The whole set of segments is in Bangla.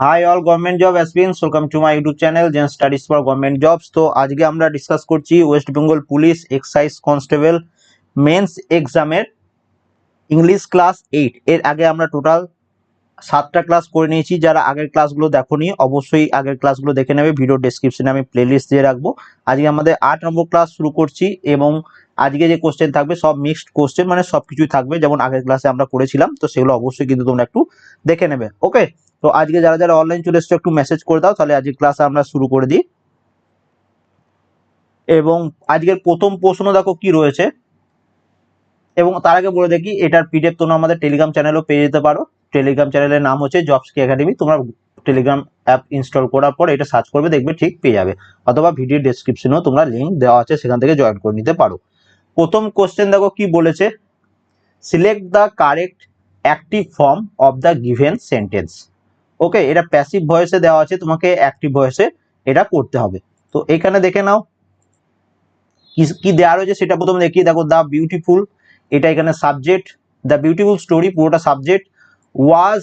Hi all government job aspirants welcome to my YouTube channel Zen Studies for government jobs তো আজকে আমরা ডিসকাস করছি West Bengal police excise constable mains এক্সামের ইংলিশ ক্লাস এইট এর আগে আমরা টোটাল সাতটা ক্লাস করে নিয়েছি, যারা আগের ক্লাসগুলো দেখোনি, অবশ্যই আগের ক্লাসগুলো দেখে নেবে ভিডিও ডেসক্রিপশনে আমি প্লেলিস্ট দিয়ে রাখব। আজকে আমাদের আট নম্বর ক্লাস শুরু করছি এবং আজকে যে কোশ্চেন থাকবে, সব মিক্সড কোশ্চেন মানে সব কিছুই থাকবে, যেমন আগের ক্লাসে আমরা করেছিলাম, তো সেগুলো অবশ্যই কিন্তু তোমরা একটু দেখে নেবে ওকে তো আজকে যারা যারা অনলাইন চলে এসছো, একটু মেসেজ করে দাও, তাহলে আজকে ক্লাস আমরা শুরু করে দিই। এবং আজকের প্রথম প্রশ্ন দেখো কি রয়েছে? এবং তার আগে বলে দেখি, এটার পিডিএফ তোমরা আমাদের টেলিগ্রাম চ্যানেলও পেয়ে যেতে পারো। টেলিগ্রাম চ্যানেলের নাম হচ্ছে জবস কি একাডেমি তোমরা টেলিগ্রাম অ্যাপ ইনস্টল করার পর এটা সার্চ করবে, দেখবে ঠিক পেয়ে যাবে। অথবা ভিডিও ডেসক্রিপশনেও তোমরা লিঙ্ক দেওয়া আছে, সেখান থেকে জয়েন করে নিতে পারো। প্রথম কোশ্চেন দেখো কি বলেছে? Select the correct active form of the given sentence okay এটা প্যাসিভ ভয়েসে দেওয়া আছে, তোমাকে অ্যাক্টিভ ভয়েসে এটা করতে হবে। তো এখানে দেখে নাও, কি দেওয়া রয়েছে সেটা প্রথমে দেখিয়ে, দেখো দ্য বিউটিফুল এটা এখানে সাবজেক্ট দ্য বিউটিফুল স্টোরি পুরোটা সাবজেক্ট ওয়াজ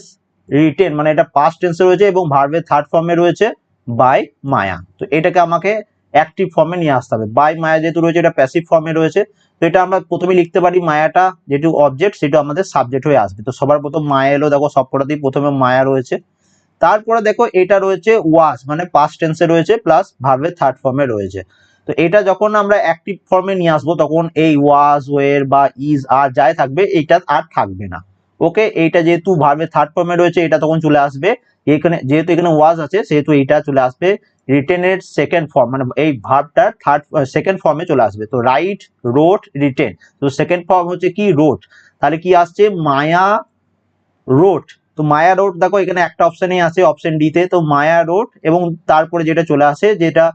রিটেন মানে এটা পাস্ট টেন্সে রয়েছে এবং ভার্বের থার্ড ফর্মে রয়েছে বাই মায়া তো এটাকে আমাকে অ্যাক্টিভ ফর্মে নিয়ে আসতে হবে। বাই মায়া যেহেতু রয়েছে, এটা প্যাসিভ ফর্মে রয়েছে, তো এটা আমরা প্রথমে লিখতে পারি মায়াটা যেটু অবজেক্ট সেটা আমাদের সাবজেক্ট হয়ে আসবে। তো সবার প্রথম মায়া এলো, দেখো সবকটাতেই প্রথমে মায়া রয়েছে। তারপরে দেখো এটা রয়েছে ওয়াজ মানে পাস্ট টেন্সে রয়েছে প্লাস ভার্বের থার্ড ফর্মে রয়েছে। তো এটা যখন আমরা অ্যাক্টিভ ফর্মে নিয়ে আসব, তখন এই ওয়াজ ওয়ের বা ইজ আর যাই থাকবে, এইটা আর থাকবে না। ওকে এইটা যেহেতু ভার্বের থার্ড ফর্মে রয়েছে, এটা তখন চলে আসবে। এখানে যেহেতু এখানে ওয়াজ আছে, সেহেতু এইটা চলে আসবে রিটেনের সেকেন্ড ফর্ম মানে এই ভার্বটা থার্ড সেকেন্ড ফর্মে চলে আসবে। তো রাইট রোট রিটেন তো সেকেন্ড ফর্ম হচ্ছে কি? রোট তাহলে কি আসছে? মায়া রোট তো মায়া রোড, দেখো এখানে একটা অপশনেই আছে অপশন ডিতে তো। মায়া রোড এবং তারপরে যেটা চলে আসে, যেটা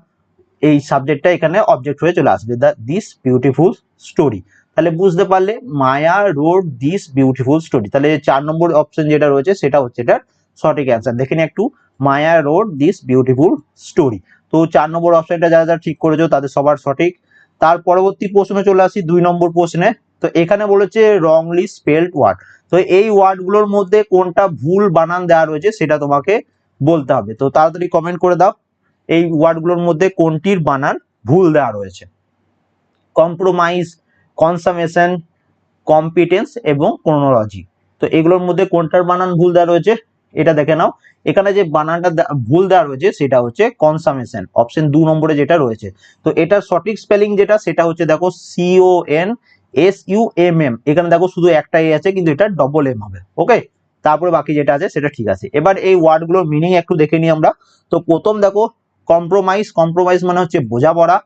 এই সাবজেক্টটা এখানে অবজেক্ট হয়ে চলে আসবে দ্য দিস বিউটিফুল স্টোরি তাহলে বুঝতে পারলে Maya wrote this beautiful story তাহলে চার নম্বর অপশন যেটা রয়েছে, সেটা হচ্ছে এটার সঠিক অ্যান্সার দেখে নিই একটু, Maya wrote this beautiful story তো চার নম্বর অপশনটা যারা যারা ঠিক করেছ, তাদের সবার সঠিক। তার পরবর্তী প্রশ্নে চলে আসি, দুই নম্বর প্রশ্নে। তো এখানে বলেছে রংলি স্পেলড ওয়ার্ড তো এই ওয়ার্ডগুলোর মধ্যে কোনটা ভুল বানান দেওয়া রয়েছে সেটা তোমাকে বলতে হবে। তো তাড়াতাড়ি কমেন্ট করে দাও, এই ওয়ার্ডগুলোর মধ্যে কোনটির বানান ভুল দেওয়া রয়েছে। কম্প্রোমাইজ কনসামেশন কম্পিটেন্স এবং ক্রোনোলজি তো এগুলোর মধ্যে কোনটার বানান ভুল দেওয়া রয়েছে, এটা দেখে নাও। এখানে যে বানানটা ভুল দেওয়া রয়েছে সেটা হচ্ছে কনসামেশন অপশন দু নম্বরে যেটা রয়েছে। তো এটার সঠিক স্পেলিং যেটা সেটা হচ্ছে দেখো C O N S U M M এখানে দেখো শুধু একটাই আছে, কিন্তু এটা ডবল এম হবে। ওকে তারপরে বাকি যেটা আছে, সেটা ঠিক আছে। এবার এই ওয়ার্ডগুলোর মিনিং একটু দেখে নিই আমরা। তো প্রথম দেখো কম্প্রোমাইজ কম্প্রোমাইজ মানে হচ্ছে বোঝাপড়া।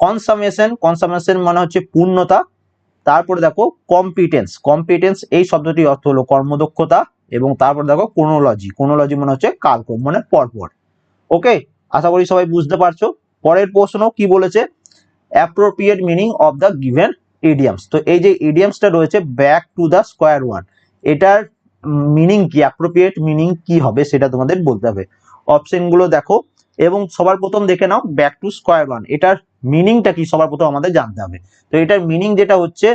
কনসামেশন কনসামেশন মানে হচ্ছে পূর্ণতা। তারপরে দেখো কম্পিটেন্স কম্পিটেন্স এই শব্দটির অর্থ হলো কর্মদক্ষতা এবং তারপর দেখো কোনোলজি কোনোলজি মানে হচ্ছে কালক্রম মানে পরপর। ওকে আশা করি সবাই বুঝতে পারছ। পরের প্রশ্ন কি বলেছে? Appropriate meaning of the given idioms তো এই যে ইডিয়ামসটা রয়েছে back to the square one এটার মিনিং কি অ্যাপ্রোপ্রিয়েট মিনিং কি হবে সেটা তোমাদের বলতে হবে। অপশনগুলো দেখো, এবং সবার প্রথম দেখে নাও ব্যাক টু স্কোয়ার ওয়ান এটার মিনিংটা কি, সবার প্রথম আমাদের জানতে হবে। তো এটার মিনিং যেটা হচ্ছে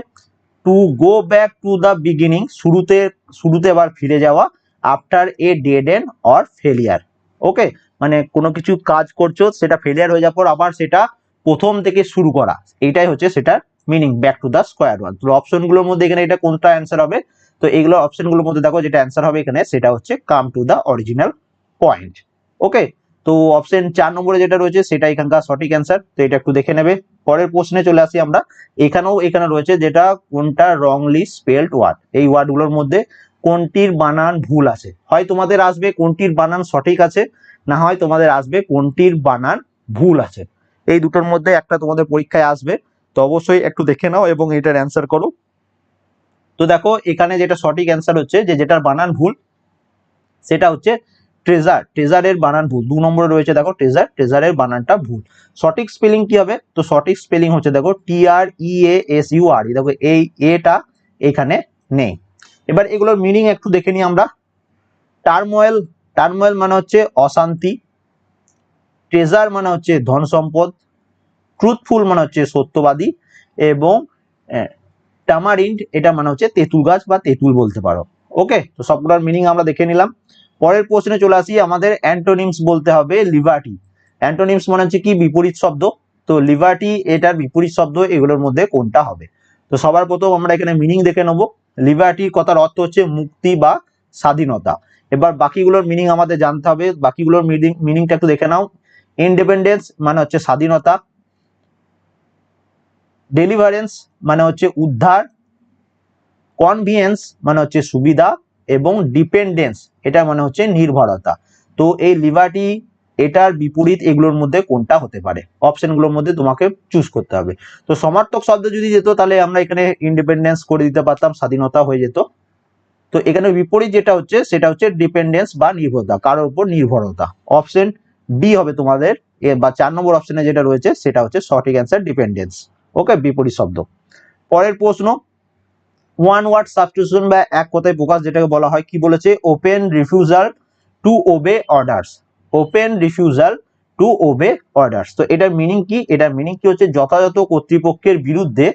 to go back to the beginning শুরুতে শুরুতে আবার ফিরে যাওয়া after a dead end or failure okay মানে কোনো কিছু কাজ করছ, সেটা ফেলিয়ার হয়ে যাওয়ার পর আবার সেটা প্রথম থেকে শুরু করা। এটাই হচ্ছে সেটার meaning back to the square one তো অপশনগুলোর মধ্যে এখানে এটা কোনটা অ্যান্সার হবে? তো এইগুলো অপশনগুলোর মধ্যে দেখো যেটা অ্যান্সার হবে এখানে, সেটা হচ্ছে come to the original point okay তো অপশন চার নম্বরে যেটা রয়েছে, সেটা এখানকার সঠিক অ্যান্সার তো এটা একটু দেখে নেবে। পরের প্রশ্নে চলে আসি আমরা। এখানেও এখানে রয়েছে যেটা কোনটা রংলি স্পেলড ওয়ার্ড এই ওয়ার্ডগুলোর মধ্যে কোনটির বানান ভুল আছে। হয় তোমাদের আসবে কোনটির বানান সঠিক আছে, না হয় তোমাদের আসবে কোনটির বানান ভুল আছে। এই দুটোর মধ্যে একটা তোমাদের পরীক্ষায় আসবে। তো অবশ্যই একটু দেখে নাও এবং এটার অ্যান্সার করো। তো দেখো, এখানে যেটা সঠিক অ্যান্সার হচ্ছে যে যেটার বানান ভুল, সেটা হচ্ছে ট্রেজার ট্রেজারের বানান ভুল। দু নম্বরে রয়েছে দেখো ট্রেজার ট্রেজারের বানানটা ভুল। সঠিক স্পেলিং কি হবে? তো সঠিক স্পেলিং হচ্ছে দেখো টি আর ই এ এস ইউ আর দেখো, এই এটা এখানে নেই। এবার এগুলোর মিনিং একটু দেখে নিই আমরা। টার্মোয়েল টার্মোয়েল মানে হচ্ছে অশান্তি। ট্রেজার মানে হচ্ছে ধন সম্পদ ট্রুথফুল মানে হচ্ছে সত্যবাদী এবং টামারিন্ড এটা মানে হচ্ছে তেঁতুল গাছ বা তেঁতুল বলতে পারো। ওকে তো সবগুলোর মিনিং আমরা দেখে নিলাম। পরের প্রশ্নে চলে আসি, আমাদের অ্যান্টোনিমস বলতে হবে লিবার্টি অ্যান্টোনিমস মানে হচ্ছে কি? বিপরীত শব্দ। তো লিবার্টি এটার বিপরীত শব্দ, এগুলোর মধ্যে কোনটা হবে? তো সবার প্রথম আমরা এখানে মিনিং দেখে নেব। লিবার্টি কথার অর্থ হচ্ছে মুক্তি বা স্বাধীনতা। এবার বাকিগুলোর মিনিং আমাদের জানতে হবে। বাকিগুলোর মিনিং মিনিংটা একটু দেখে নাও। ইন্ডিপেন্ডেন্স মানে হচ্ছে স্বাধীনতা। ডেলিভারেন্স মানে হচ্ছে উদ্ধার কনভিয়েন্স মানে হচ্ছে সুবিধা এবং ডিপেন্ডেন্স এটা মানে হচ্ছে নির্ভরতা। তো এই লিবার্টি এটার বিপরীত এগুলোর মধ্যে কোনটা হতে পারে? অপশনগুলোর মধ্যে তোমাকে চুজ করতে হবে। তো সমার্থক শব্দ যদি যেত, তাহলে আমরা এখানে ইন্ডিপেন্ডেন্স করে দিতে পারতাম, স্বাধীনতা হয়ে যেত। তো এখানে বিপরীত যেটা হচ্ছে, সেটা হচ্ছে ডিপেন্ডেন্স বা নির্ভরতা, কারোর উপর নির্ভরতা। অপশন ডি হবে তোমাদের বা চার নম্বর অপশনে যেটা রয়েছে, সেটা হচ্ছে সঠিক অ্যান্সার ডিপেন্ডেন্স ওকে বিপরীত শব্দ। পরের প্রশ্ন ওয়ান ওয়ার্ড সাবস্টিটিউশন বা এক কথায় প্রকাশ যেটাকে বলা হয়, কি বলেছে? Open refusal to obey orders open refusal to obey orders তো এটার মিনিং কি? এটার মিনিং কি হচ্ছে? যথাযথ কর্তৃপক্ষের বিরুদ্ধে,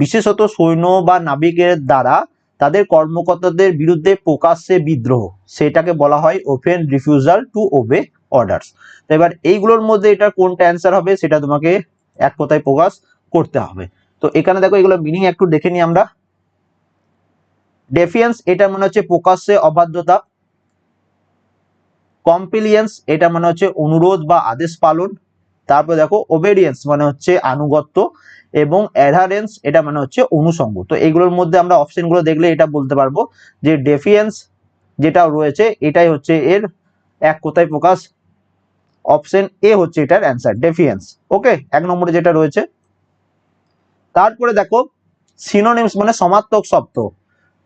বিশেষত সৈন্য বা নাবিকের দ্বারা তাদের কর্মকর্তাদের বিরুদ্ধে প্রকাশ্যে বিদ্রোহ, সেটাকে বলা হয় open refusal to obey orders তো এবার এইগুলোর মধ্যে এটা কোনটা অ্যান্সার হবে, সেটা তোমাকে এক কথায় প্রকাশ করতে হবে। তো এখানে দেখো এগুলো মিনিং একটু দেখে নিই আমরা। ডেফিয়েন্স এটা মনে হচ্ছে প্রকাশ্যে অবাধ্যতা। কম্পিলিয়েন্স এটা মানে হচ্ছে অনুরোধ বা আদেশ পালন। তারপর দেখো ওবেডিয়েন্স মানে হচ্ছে আনুগত্য এবং অ্যাডারেন্স এটা মানে হচ্ছে অনুসঙ্গ। তো এগুলোর মধ্যে আমরা অপশনগুলো দেখলে এটা বলতে পারব যে ডেফিয়েন্স যেটা রয়েছে, এটাই হচ্ছে এর এক কোথায় প্রকাশ? অপশন এ হচ্ছে এটার অ্যান্সার ডেফিয়েন্স ওকে এক নম্বরে যেটা রয়েছে তারপরে দেখো সিনোনিমস মানে সমার্থক শব্দ।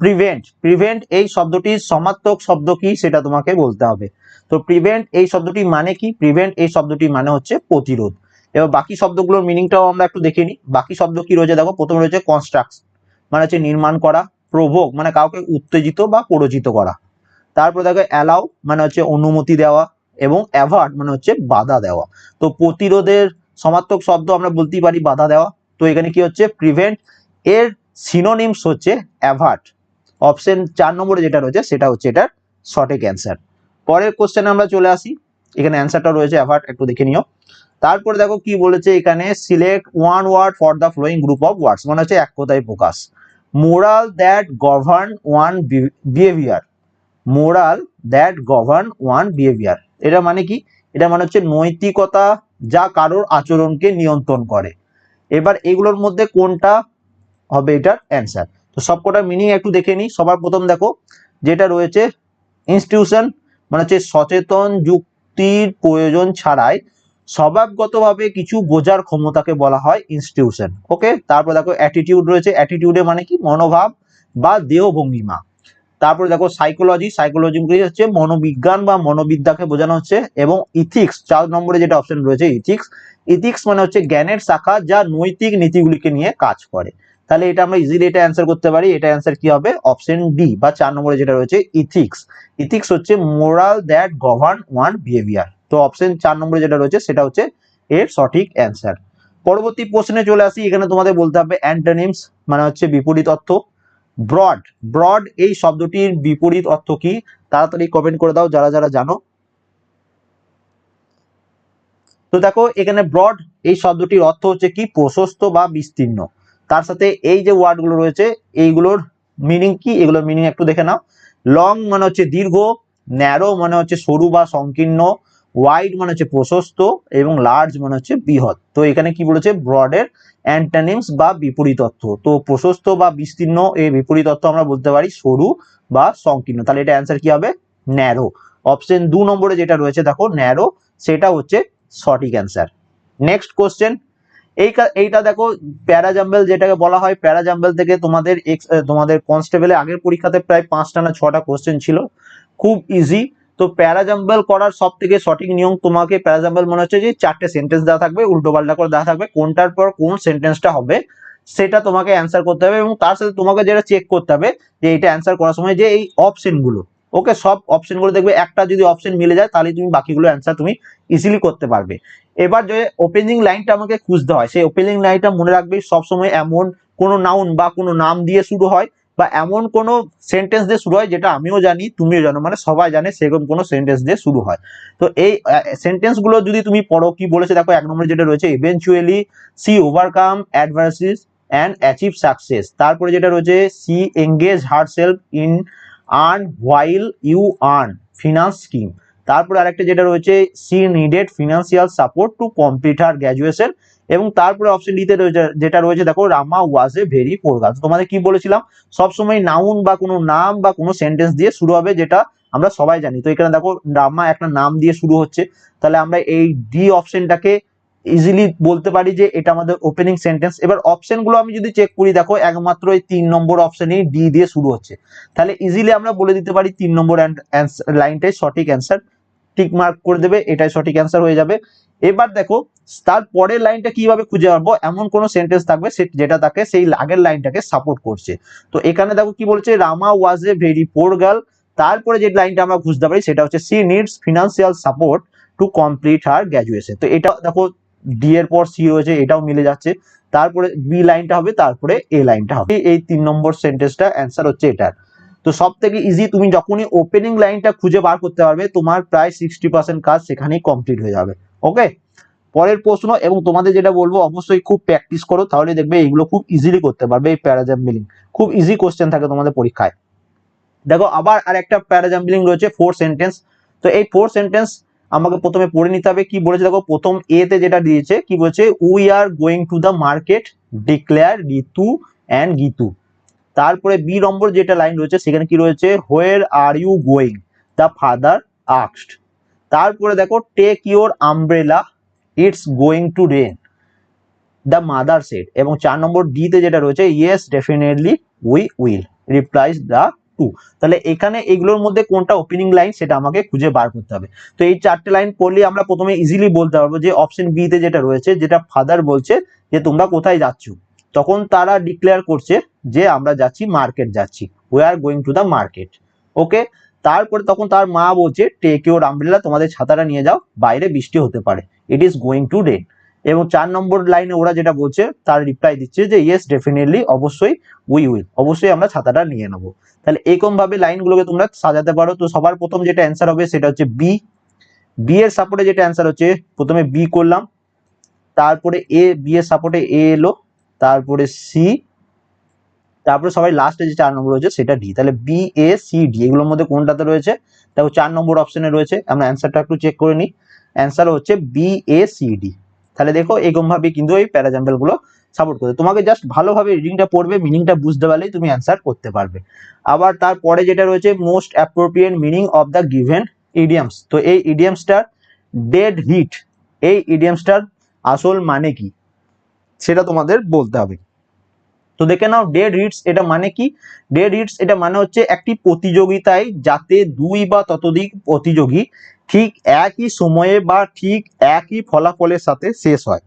প্রিভেন্ট প্রিভেন্ট এই শব্দটির সমার্থক শব্দ কি সেটা তোমাকে বলতে হবে। তো প্রিভেন্ট এই শব্দটি মানে কি? প্রিভেন্ট এই শব্দটি মানে হচ্ছে প্রতিরোধ। এবার বাকি শব্দগুলোর মিনিংটাও আমরা একটু দেখে নিই। বাকি শব্দ কি রয়েছে? দেখো, প্রথমে রয়েছে কনস্ট্রাকশন মানে হচ্ছে নির্মাণ করা প্রভোগ মানে কাউকে উত্তেজিত বা পরজিত করা। তারপর দেখো অ্যালাউ মানে হচ্ছে অনুমতি দেওয়া এবং অ্যাভার্ট মানে হচ্ছে বাধা দেওয়া। তো প্রতিরোধের সমার্থক শব্দ আমরা বলতেই পারি বাধা দেওয়া। তো এখানে কি হচ্ছে? প্রিভেন্ট এর সিনোনিমস হচ্ছে অ্যাভার্ট অপশন চার নম্বরে যেটা রয়েছে, সেটা হচ্ছে এটার সঠিক অ্যান্সার পরের কোশ্চেনে আমরা চলে আসি। এখানে অ্যান্সারটা রয়েছে অ্যাভার্ট একটু দেখে নিও। তারপরে দেখো কি বলেছে এখানে select one word for the following group of words মানে হচ্ছে এক কথায় প্রকাশ। Moral that govern one behaviour moral that govern one behaviour এটা মানে কি? এটা মানে হচ্ছে নৈতিকতা যা কারোর আচরণকে নিয়ন্ত্রণ করে। এবার এগুলোর মধ্যে কোনটা হবে এটার অ্যান্সার তো সবকটা মিনিং একটু দেখে নিই। সবার প্রথম দেখো, যেটা রয়েছে ইনস্টিটিউশন মানে হচ্ছে সচেতন যুক্তির প্রয়োজন ছাড়াই স্বভাবগতভাবে কিছু বোঝার ক্ষমতাকে বলা হয় ইনস্টিটিউশন ওকে তারপর দেখো অ্যাটিটিউড রয়েছে। অ্যাটিটিউডে মানে কি? মনোভাব বা দেহভঙ্গিমা। তারপরে দেখো সাইকোলজি সাইকোলজি হচ্ছে মনোবিজ্ঞান বা মনোবিদ্যাকে বোঝানো হচ্ছে এবং ইথিক্স চার নম্বরে যেটা অপশন রয়েছে ইথিক্স ইথিক্স মানে হচ্ছে জ্ঞানের শাখা যা নৈতিক নীতিগুলিকে নিয়ে কাজ করে। তাহলে এটা আমরা ইজিলি এটা অ্যান্সার করতে পারি, এটা অ্যান্সার কি হবে? অপশন ডি বা চার নম্বরে যেটা রয়েছে ইথিক্স ইথিক্স হচ্ছে moral that govern one behaviour তো অপশন চার নম্বরে যেটা রয়েছে সেটা হচ্ছে এর সঠিক অ্যান্সার পরবর্তী প্রশ্নে চলে আসি, এখানে তোমাদের বলতে হবে অ্যান্টোনিমস মানে হচ্ছে বিপরীত অর্থ। ব্রড ব্রড এই শব্দটির বিপরীত অর্থ কি? তাড়াতাড়ি কমেন্ট করে দাও যারা যারা জানো। তো দেখো, এখানে ব্রড এই শব্দটির অর্থ হচ্ছে কি? প্রশস্ত বা বিস্তীর্ণ। তার সাথে এই যে ওয়ার্ডগুলো রয়েছে, এইগুলোর মিনিং কি? এগুলোর মিনিং একটু দেখে নাও। লং মানে হচ্ছে দীর্ঘ ন্যারো মানে হচ্ছে সরু বা সংকীর্ণ। ওয়াইড মানে হচ্ছে প্রশস্ত এবং লার্জ মানে হচ্ছে বৃহৎ। তো এখানে কি বলেছে? ব্রডের অ্যান্টানিমস বা বিপরীত অর্থ। তো প্রশস্ত বা বিস্তীর্ণ এই অর্থ আমরা বলতে পারি সরু বা সংকীর্ণ। তাহলে এটা অ্যান্সার কি হবে? ন্যারো অপশন দু নম্বরে যেটা রয়েছে, দেখো ন্যারো সেটা হচ্ছে সঠিক অ্যান্সার নেক্সট কোশ্চেন এই এইটা দেখো প্যারাজাম্বেল যেটাকে বলা হয় প্যারাজাম্বেল থেকে তোমাদের তোমাদের কনস্টেবলে আগের পরীক্ষাতে প্রায় পাঁচটা না ছটা কোশ্চেন ছিল। খুব ইজি তো প্যারাজাম্বল করার সব থেকে সঠিক নিয়ম তোমাকে প্যারাজাম্বেল মনে হচ্ছে যে চারটে সেন্টেন্স দেওয়া থাকবে, উল্টো পাল্টা করে দেওয়া থাকবে, কোনটার পর কোন সেন্টেন্সটা হবে, সেটা তোমাকে অ্যান্সার করতে হবে এবং তার সাথে তোমাকে যেটা চেক করতে হবে যে এটা অ্যান্সার করার সময় যে এই অপশনগুলো ওকে সব অপশনগুলো দেখবে, একটা যদি অপশন মিলে যায় তাহলে তুমি বাকিগুলো অ্যান্সার তুমি ইজিলি করতে পারবে। এবার যে ওপেনিং লাইনটা আমাকে খুঁজতে হয়, সেই ওপেনিং লাইনটা মনে রাখবে সবসময় এমন কোনো নাউন বা কোনো নাম দিয়ে শুরু হয় বা এমন কোনো সেন্টেন্স দিয়ে শুরু হয় যেটা আমিও জানি, তুমিও জানো মানে সবাই জানে সেরকম কোনো সেন্টেন্স দিয়ে শুরু হয়। তো এই সেন্টেন্সগুলো যদি তুমি পড়ো, কি বলেছে দেখো, এক নম্বরে যেটা রয়েছে eventually she overcome adversities and achieve success তারপরে যেটা রয়েছে she engage herself in earn while you earn finance scheme তারপরে আরেকটা যেটা রয়েছে she needed financial support to complete her graduation এবং তারপরে অপশন ডিতে রয়েছে, যেটা রয়েছে, দেখো Rama was a very poor girl তোমাদের কি বলেছিলাম? সবসময় নাউন বা কোনো নাম বা কোনো সেন্টেন্স দিয়ে শুরু হবে, যেটা আমরা সবাই জানি। তো এখানে দেখো রামা একটা নাম দিয়ে শুরু হচ্ছে। তাহলে আমরা এই ডি অপশনটাকে ইজিলি বলতে পারি যে এটা আমাদের ওপেনিং সেন্টেন্স এবার অপশনগুলো আমি যদি চেক করি, দেখো, একমাত্র এই তিন নম্বর অপশনেই ডি দিয়ে শুরু হচ্ছে। তাহলে ইজিলি আমরা বলে দিতে পারি তিন নম্বর লাইনটাই সঠিক অ্যান্সার টিক মার্ক করে দেবে, এটাই সঠিক অ্যান্সার হয়ে যাবে। এবার দেখো, তার পরের লাইনটা কীভাবে খুঁজে পাবো এমন কোন সেন্টেন্স থাকবে যেটা তাকে সেই আগের লাইনটাকে সাপোর্ট করছে। তো এখানে দেখো কি বলছে, Rama was a very poor girl তারপরে যে লাইনটা আমরা খুঁজতে পারি, সেটা হচ্ছে she needs financial support to complete her graduation তো এটা দেখো ডি এর পর সি রয়েছে এটাও মিলে যাচ্ছে। তারপরে বি লাইনটা হবে, তারপরে এ লাইনটা হবে। এই তিন নম্বর সেন্টেন্সটা অ্যান্সার হচ্ছে এটার। তো সব থেকে ইজি তুমি যখনই ওপেনিং লাইনটা খুঁজে বার করতে পারবে, তোমার প্রায় সিক্সটি পার্সেন্ট কাজ সেখানেই কমপ্লিট হয়ে যাবে। ওকে পরের প্রশ্ন, এবং তোমাদের যেটা বলব, অবশ্যই খুব প্র্যাকটিস করো, তাহলে দেখবে এইগুলো খুব ইজিলি করতে পারবে এই প্যারাজাম্বিলিং খুব ইজি কোশ্চেন থাকে তোমাদের পরীক্ষায়। দেখো, আবার আর একটা প্যারাজাম্বিলিং রয়েছে ফোর সেন্টেন্স তো এই ফোর সেন্টেন্স আমাকে প্রথমে পড়ে নিতে হবে, কি বলেছে? দেখো, প্রথম এ তে যেটা দিয়েছে, কি বলছে? We are going to the market declare Ritu and Gitu তারপরে বি নম্বর যেটা লাইন রয়েছে, সেখানে কি রয়েছে? Where are you going the father আক্সড তারপরে দেখো take your umbrella it's going to rain the mother said এবং চার নম্বর ডি তে যেটা রয়েছে yes definitely we will replied the two তাহলে এখানে এগুলোর মধ্যে কোনটা ওপেনিং লাইন সেটা আমাকে খুঁজে বার করতে হবে। তো এই চারটে লাইন পড়লে আমরা প্রথমে ইজিলি বলতে পারব যে অপশন বি তে যেটা রয়েছে, যেটা ফাদার বলছে যে তোমরা কোথায় যাচ্ছ। তখন তারা ডিক্লেয়ার করছে যে আমরা যাচ্ছি মার্কেট যাচ্ছি। We are going to the market okay তারপরে তখন তার মা বলছে টেক ইউর আমব্রেলা তোমাদের ছাতাটা নিয়ে যাও, বাইরে বৃষ্টি হতে পারে। It is going to rain এবং চার নম্বর লাইনে ওরা যেটা বলছে, তার রিপ্লাই দিচ্ছে যে ইয়েস ডেফিনেটলি অবশ্যই উই উইল অবশ্যই আমরা ছাতাটা নিয়ে নেব। তাহলে এরকম ভাবে লাইনগুলোকে তোমরা সাজাতে পারো। তো সবার প্রথম যেটা অ্যান্সার হবে, সেটা হচ্ছে বি বি এর সাপোর্টে যেটা অ্যান্সার হচ্ছে, প্রথমে বি করলাম। তারপরে এ বি এর সাপোর্টে এ এলো। তারপরে সি তারপরে সবাই লাস্টে যে চার নম্বর রয়েছে সেটা ডি তাহলে বি এ সি ডি এগুলোর মধ্যে কোনটাতে রয়েছে? দেখো চার নম্বর অপশনে রয়েছে, আমরা অ্যান্সারটা একটু চেক করে নিই। অ্যান্সার হচ্ছে বি এ সি ডি তাহলে দেখো এরকম ভাবে কিন্তু এই প্যারাজাম্পলগুলো সাপোর্ট করবে তোমাকে জাস্ট ভালোভাবে রিডিংটা পড়বে মিনিংটা বুঝতে পারলেই তুমি অ্যান্সার করতে পারবে। আবার তারপরে যেটা রয়েছে most appropriate meaning of the given idioms তো এই ইডিয়ামসটার ডেড হিট এই ইডিয়ামসটার আসল মানে কি? সেটা তোমাদের বলতে হবে। তো দেখে নাও ডেড হিটস এটা মানে কি? ডেড হিটস এটা মানে হচ্ছে একটি প্রতিযোগিতায় যাতে দুই বা ততোধিক প্রতিযোগী ঠিক একই সময়ে বা ঠিক একই ফলাফলের সাথে শেষ হয়।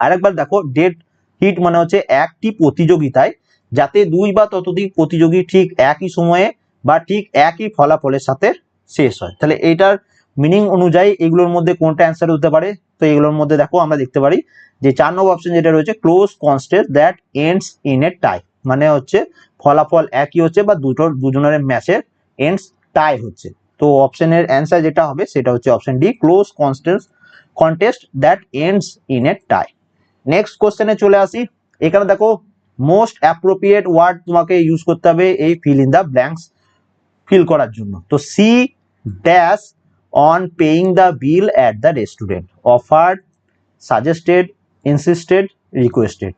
আরেকবার দেখো ডেড হিট মানে হচ্ছে একটি প্রতিযোগিতায় যাতে দুই বা ততোধিক প্রতিযোগী ঠিক একই সময়ে বা ঠিক একই ফলাফলের সাথে শেষ হয়। তাহলে এটার মিনিং অনুযায়ী এগুলোর মধ্যে কোনটা অ্যান্সার হতে পারে? তো এগুলোর মধ্যে দেখো আমরা দেখতে পারি যে চার নম্বর অপশন যেটা রয়েছে close constant that ends in a tie মানে হচ্ছে ফলাফল একই হচ্ছে বা দুটোর দুজনের ম্যাচের এন্ডস টাই হচ্ছে। তো অপশনের অ্যান্সার যেটা হবে সেটা হচ্ছে option D close constant contest that ends in a tie next কোশ্চেনে চলে আসি। এখানে দেখো মোস্ট অ্যাপ্রোপ্রিয়েট ওয়ার্ড তোমাকে ইউজ করতে হবে এই fill in the blanks fill করার জন্য। তো she dash on paying the bill at the restaurant offered suggested insisted requested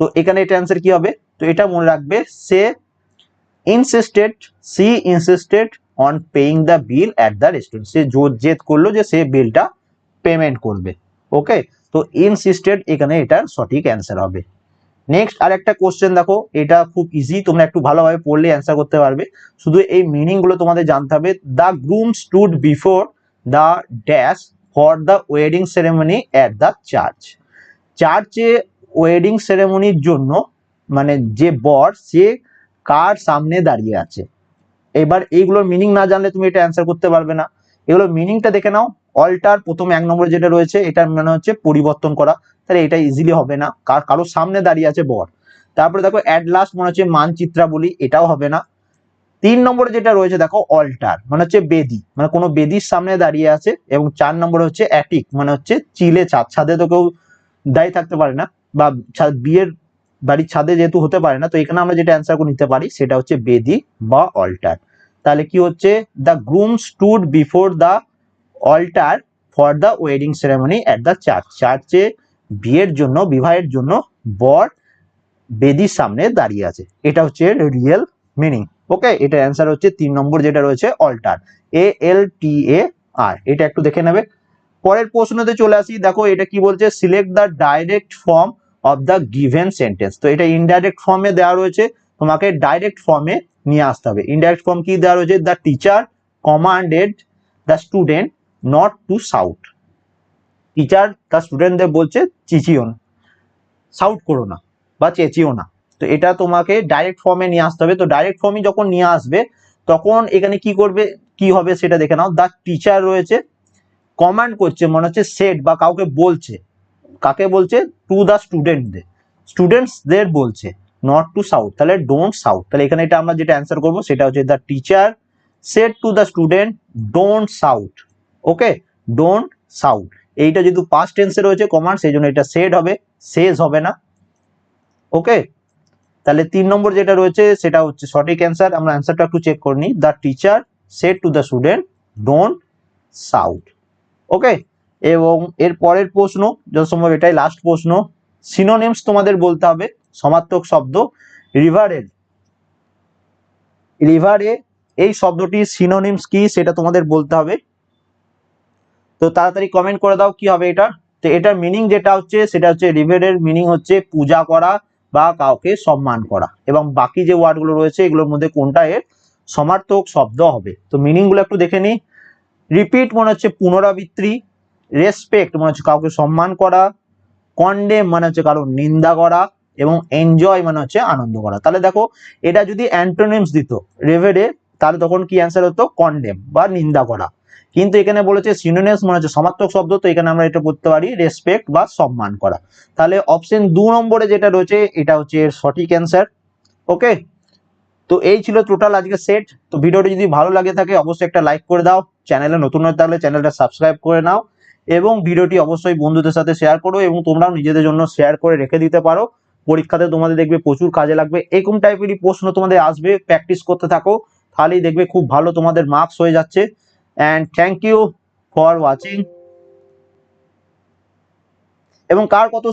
তো এখানে এটা অ্যান্সার কি হবে? তো এটা মনে রাখবে, সে insisted she insisted on paying the bill at the restaurant সে জোর জেদ করল যে সে বিলটা পেমেন্ট করবে। ওকে তো ইনসিস্টেড এখানে এটার সঠিক অ্যান্সার হবে। নেক্সট আর একটা কোশ্চেন দেখো, এটা খুব ইজি তোমরা একটু ভালোভাবে পড়লে অ্যান্সার করতে পারবে। শুধু এই মিনিংগুলো তোমাদের জানতে হবে। The groom stood before the dash for the wedding ceremony at the church চার্চে ওয়েডিং সেরেমনির জন্য মানে যে বর, সে কার সামনে দাঁড়িয়ে আছে? এবার এইগুলোর মিনিং না জানলে তুমি এটা অ্যান্সার করতে পারবে না। এগুলোর মিনিংটা দেখে নাও। অল্টার প্রথম এক নম্বরে যেটা রয়েছে, এটার মানে হচ্ছে পরিবর্তন করা। তাহলে এটা ইজিলি হবে না। কার কারোর সামনে দাঁড়িয়ে আছে বর। তারপরে দেখো অ্যাট লাস্ট মনে হচ্ছে মানচিত্রাবলী এটাও হবে না। তিন নম্বরে যেটা রয়েছে, দেখো অল্টার মানে হচ্ছে বেদি মানে কোনো বেদির সামনে দাঁড়িয়ে আছে, এবং চার নম্বরে হচ্ছে অ্যাটিক মানে হচ্ছে চিলে ছাদ। ছাদে তো কেউ দায়ী থাকতে পারে না, বা বিয়ের বাড়ির ছাদে যেহেতু হতে পারে না, তো এখানে আমরা যেটা অ্যান্সার করে নিতে পারি, সেটা হচ্ছে বেদি বা অল্টার তাহলে কি হচ্ছে? The groom stood before the altar for the wedding ceremony at the church চার্চে বিয়ের জন্য, বিবাহের জন্য বর বেদির সামনে দাঁড়িয়ে আছে। এটা হচ্ছে রিয়েল মিনিং ওকে এটা অ্যান্সার হচ্ছে তিন নম্বর যেটা রয়েছে অল্টার এ এল টি এ আর এটা একটু দেখে নেবে। পরের প্রশ্নতে চলে আসি। দেখো, এটা কি বলছে? Select the direct form of the given sentence তো এটা ইনডাইরেক্ট ফর্মে দেওয়া রয়েছে। তোমাকে ডাইরেক্ট ফর্মে নিয়ে আসতে হবে। ইনডাইরেক্ট ফর্ম কি দেওয়া রয়েছে? The teacher commanded the student not to shout teacher তার স্টুডেন্টদের বলছে, চিচিও না সাউট করো না বা চেঁচিও না। তো এটা তোমাকে ডাইরেক্ট ফর্মে নিয়ে আসতে হবে। তো ডাইরেক্ট ফর্মে যখন নিয়ে আসবে, তখন এখানে কি করবে, কি হবে সেটা দেখে নাও। দ্য টিচার রয়েছে কমান্ড করছে, মনে হচ্ছে সেট বা কাউকে বলছে। কাকে বলছে? টু দ্য স্টুডেন্টদের স্টুডেন্টসদের বলছে নট টু সাউথ তাহলে ডোন্ট সাউট তাহলে এখানে এটা আমরা যেটা অ্যান্সার করব, সেটা হচ্ছে the teacher said to the student don't shout okay don't shout এইটা যেহেতু পাস্ট টেন্সে রয়েছে কমান্ড সেই জন্য এটা সেড হবে শেষ হবে না। ওকে তাহলে তিন নম্বর যেটা রয়েছে, সেটা হচ্ছে সঠিক অ্যান্সার আমরা অ্যান্সারটা একটু চেক করে নিই the teacher said to the student don't shout okay এবং এর পরের প্রশ্ন যত সম্ভব এটাই লাস্ট প্রশ্ন। সিনোনিমস তোমাদের বলতে হবে। সমার্থক শব্দ রিভারের রিভারে এই শব্দটি সিনোনিমস কি, সেটা তোমাদের বলতে হবে। তো তাড়াতাড়ি কমেন্ট করে দাও কি হবে এটা তো এটার মিনিং যেটা হচ্ছে, সেটা হচ্ছে রিভেরের মিনিং হচ্ছে পূজা করা বা কাউকে সম্মান করা। এবং বাকি যে ওয়ার্ডগুলো রয়েছে, এগুলোর মধ্যে কোনটা এর সমার্থক শব্দ হবে। তো মিনিংগুলো একটু দেখে নিই। রিপিট মনে হচ্ছে পুনরাবৃত্তি রেসপেক্ট মনে হচ্ছে কাউকে সম্মান করা কন্ডেম মানে হচ্ছে কারও নিন্দা করা, এবং এনজয় মানে হচ্ছে আনন্দ করা। তাহলে দেখো, এটা যদি অ্যান্টোনিমস দিত রেভেডে তাহলে তখন কি অ্যান্সার হতো? কন্ডেম বা নিন্দা করা। কিন্তু এখানে বলেছে সিনোনিমস মানে হচ্ছে সমার্থক শব্দ, তো এখানে আমরা এটা বলতে পারি রেসপেক্ট বা সম্মান করা। তাহলে অপশন দু নম্বরে যেটা রয়েছে, এটা হচ্ছে এর সঠিক অ্যান্সার ওকে তো এই ছিল টোটাল আজকে সেট তো ভিডিওটি যদি ভালো লাগে থাকে, অবশ্যই একটা লাইক করে দাও। চ্যানেলে নতুন হয়ে থাকলে চ্যানেলটা সাবস্ক্রাইব করে নাও। এবং ভিডিওটি অবশ্যই বন্ধুদের সাথে শেয়ার করো এবং তোমরাও নিজেদের জন্য শেয়ার করে রেখে দিতে পারো। পরীক্ষাতে তোমাদের দেখবে প্রচুর কাজে লাগবে। এরকম টাইপেরই প্রশ্ন তোমাদের আসবে। প্র্যাকটিস করতে থাকো, তাহলেই দেখবে খুব ভালো তোমাদের মার্কস হয়ে যাচ্ছে। And thank you for watching এবং কার কত